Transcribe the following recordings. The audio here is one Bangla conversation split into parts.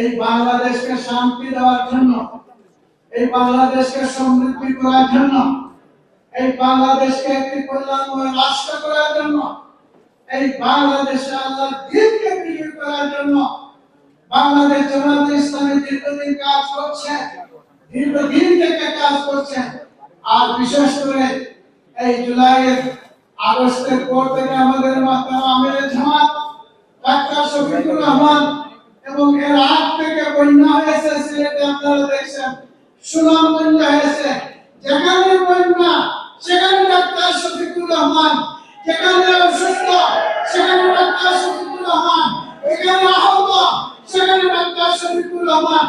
এই বাংলাদেশকে শান্তি দেওয়ার জন্য, এই বাংলাদেশকে সমৃদ্ধি করার জন্য, এই বাংলাদেশকে একটি কল্যাণময় রাষ্ট্র করার জন্য, এই বাংলাদেশে আল্লাহ দিনকে বিজয় করার জন্য বাংলাদেশ জামাত ইসলামী দীর্ঘদিন কাজ করছে, দীর্ঘদিন থেকে কাজ করছে। আর বিশেষ করে এই জুলাইয়ের আগস্টের পর থেকে আমাদের মাতা আমির জামাত, ডাক্তার শফিকুর রহমান এবং এর আগ থেকে বন্যা হয়েছে, সিলেটে আপনারা দেখছেন। সুনাম বন্যা হয়েছে। যেখানে বন্যা, সেখানে ডাক্তার শফিকুর রহমান। যেখানে অসুস্থ, সেখানে ডাক্তার শফিকুর রহমান। এখানে আহত, সেখানে ডাক্তার শফিকুর রহমান।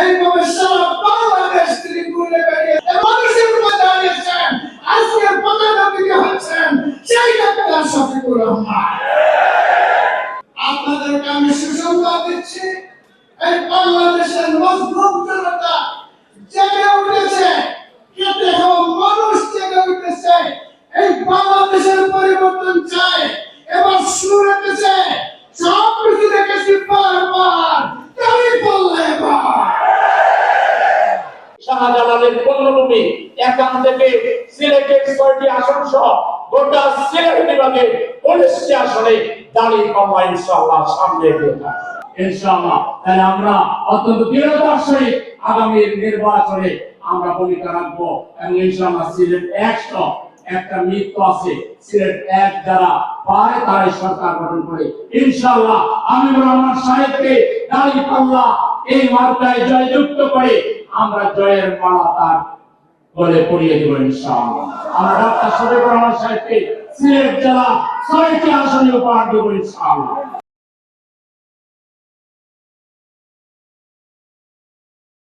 এইভাবে সারা বাংলাদেশ বেড়িয়ে এ মানুষের উপর দাঁড়িয়েছেন। আজকে পতাকা হচ্ছেন সেই ডাক্তার শফিকুর রহমান। আপনাদেরকে আমি সুসংবাদ দিচ্ছি এই বাংলাদেশের মজলুম জনতা জেগে উঠেছে কেটে হওয়া মানুষ জেগে উঠেছে, এই বাংলাদেশের পরিবর্তন চায়, এবার শুরু হতেছে সব কিছু দেখেছি বারবার তাই বললে এবার শাহজালালের পণ্যভূমি, এখান থেকে সিলেটের ছয়টি আসন সহ গোটা সিলেট বিভাগের উনিশটি আসনে দাঁড়িয়ে ইনশাআল্লাহ সামনে। ইনশাআল্লাহ। তাহলে আমরা অত্যন্ত দৃঢ়তার নির্বাচনে আমরা ভূমিকা রাখব এবং ইনশাআল্লাহ সিলেট একশো একটা মৃত্যু আছে। সিলেট এক যারা পায় তারাই সরকার গঠন করে। ইনশাআল্লাহ রহমান সাহেবকে দাঁড়িয়ে পাল্লা এই মার্কায় জয়যুক্ত করে আমরা জয়ের মালা তার বলে পড়িয়ে দেব ইনশাআল্লাহ। আমরা ডাক্তার রহমান সাহেবকে সিলেট জেলা ছয়টি আসনে উপহার দেব ইনশাআল্লাহ।